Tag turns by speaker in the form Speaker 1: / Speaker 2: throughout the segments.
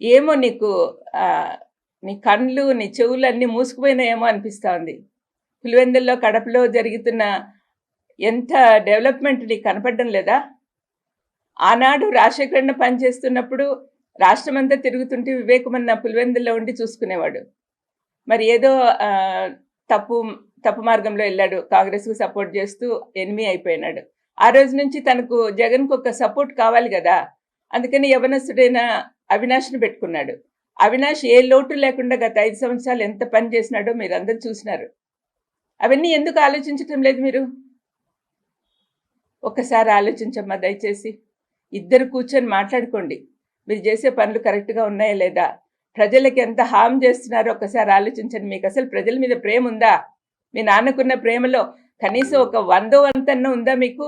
Speaker 1: ఏమో నీకు నీ కళ్ళు నీ చెవులు అన్నీ మూసుకుపోయినాయేమో అనిపిస్తూ ఉంది పులివెందుల్లో కడపలో జరుగుతున్న ఎంత డెవలప్మెంట్ నీకు కనపడడం లేదా? ఆనాడు రాజశేఖరణ పనిచేస్తున్నప్పుడు రాష్ట్రమంతా తిరుగుతుంటే వివేకమన్న పులివెందుల్లో ఉండి చూసుకునేవాడు. మరి ఏదో తప్పు తప్పు మార్గంలో వెళ్ళాడు. కాంగ్రెస్కు సపోర్ట్ చేస్తూ ఎనిమి అయిపోయినాడు. ఆ రోజు నుంచి తనకు జగన్కు ఒక సపోర్ట్ కావాలి కదా? అందుకని యవనస్తుడైన అవినాష్ని పెట్టుకున్నాడు. అవినాష్ ఏ లోటు లేకుండా గత ఐదు సంవత్సరాలు ఎంత పని చేసినాడో మీరు అందరు చూసినారు. అవన్నీ ఎందుకు ఆలోచించటం లేదు మీరు? ఒక్కసారి ఆలోచించమ్మా దయచేసి. ఇద్దరు కూర్చొని మాట్లాడుకోండి. మీరు చేసే పనులు కరెక్ట్గా ఉన్నాయా లేదా? ప్రజలకి ఎంత హామ్ చేస్తున్నారో ఒక్కసారి ఆలోచించండి. మీకు అసలు ప్రజల మీద ప్రేమ ఉందా? మీ నాన్నకున్న ప్రేమలో కనీసం ఒక వందో వంతన్న ఉందా మీకు?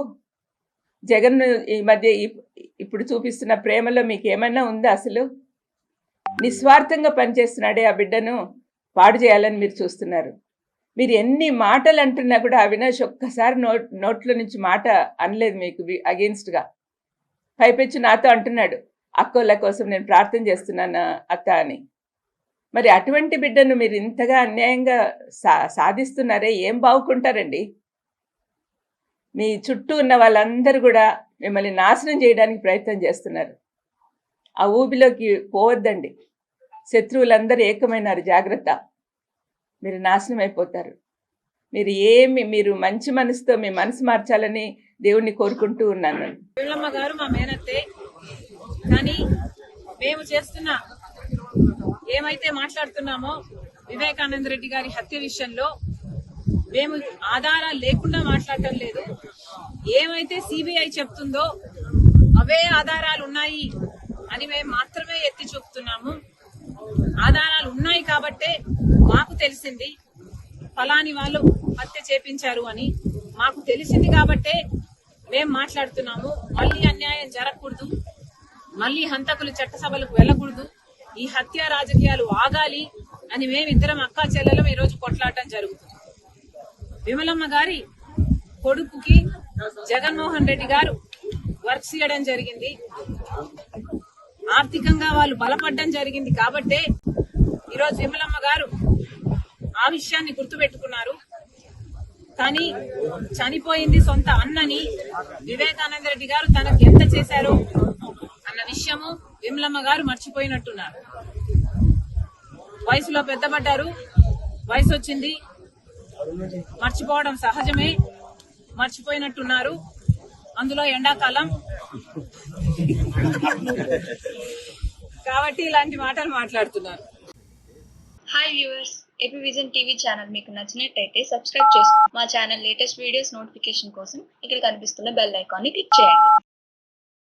Speaker 1: జగన్ ఈ మధ్య ఈ ఇప్పుడు చూపిస్తున్న ప్రేమలో మీకు ఏమన్నా ఉందా అసలు? నిస్వార్థంగా పనిచేస్తున్నాడే ఆ బిడ్డను పాడు చేయాలని మీరు చూస్తున్నారు. మీరు ఎన్ని మాటలు అంటున్నా కూడా అవినాష్ ఒక్కసారి నోట్ నోట్లో నుంచి మాట అనలేదు మీకు అగేన్స్ట్గా పైపెచ్చి నాతో అంటున్నాడు అక్కోళ్ళ కోసం నేను ప్రార్థన చేస్తున్నాను అత్త అని. మరి అటువంటి బిడ్డను మీరు ఇంతగా అన్యాయంగా సా సాధిస్తున్నారే ఏం బాగుకుంటారండి? మీ చుట్టూ ఉన్న వాళ్ళందరూ కూడా మిమ్మల్ని నాశనం చేయడానికి ప్రయత్నం చేస్తున్నారు. ఆ ఊబిలోకి పోవద్దండి. శత్రువులందరూ ఏకమైనారు జాగ్రత్త. మీరు నాశనం అయిపోతారు. మీరు ఏమి మీరు మంచి మనసుతో మీ మనసు మార్చాలని దేవుణ్ణి కోరుకుంటూ ఉన్నాను
Speaker 2: వీళ్ళమ్మ గారు మా మేనత్తే. కానీ మేము చేస్తున్న ఏమైతే మాట్లాడుతున్నామో వివేకానంద రెడ్డి గారి హత్య విషయంలో మేము ఆధారాలు లేకుండా మాట్లాడటం లేదు. ఏమైతే సిబిఐ చెప్తుందో అవే ఆధారాలు ఉన్నాయి అని మేము మాత్రమే ఎత్తి చూపుతున్నాము. ఆధారాలు ఉన్నాయి కాబట్టే మాకు తెలిసింది ఫలాని వాళ్ళు హత్య చేపించారు అని. మాకు తెలిసింది కాబట్టే మేము మాట్లాడుతున్నాము. మళ్ళీ అన్యాయం జరగకూడదు. మళ్ళీ హంతకులు చట్టసభలకు వెళ్ళకూడదు. ఈ హత్య రాజకీయాలు ఆగాలి అని మేమిద్దరం అక్కా చెల్లెలం ఈ రోజు కొట్లాడటం జరుగుతుంది. విమలమ్మ గారి కొడుకుకి జగన్మోహన్ రెడ్డి గారు వర్క్స్ చేయడం జరిగింది. ఆర్థికంగా వాళ్ళు బలపడడం జరిగింది కాబట్టే ఈరోజు విమలమ్మ గారు ఆ విషయాన్ని గుర్తుపెట్టుకున్నారు. కానీ చనిపోయింది సొంత అన్నని వివేకానంద రెడ్డి గారు తనకు ఎంత చేశారు అన్న విషయము విమలమ్మ గారు మర్చిపోయినట్టున్నారు. వయసులో పెద్దపడ్డారు వయసు వచ్చింది మర్చిపోవడం సహజమే. మర్చిపోయినట్టున్నారు. అందులో ఎండాకాలం. కాబట్టి ఇలాంటి మాటలు మాట్లాడుతున్నారు.
Speaker 3: Hi viewers AP vision TV channel మీకు నచ్చినట్టయితే సబ్స్క్రైబ్ చేసుకోండి మా ఛానల్ లేటెస్ట్ వీడియోస్ నోటిఫికేషన్ కోసం ఇక్కడ కనిపిస్తున్న బెల్ ఐకాన్ని క్లిక్ చేయండి.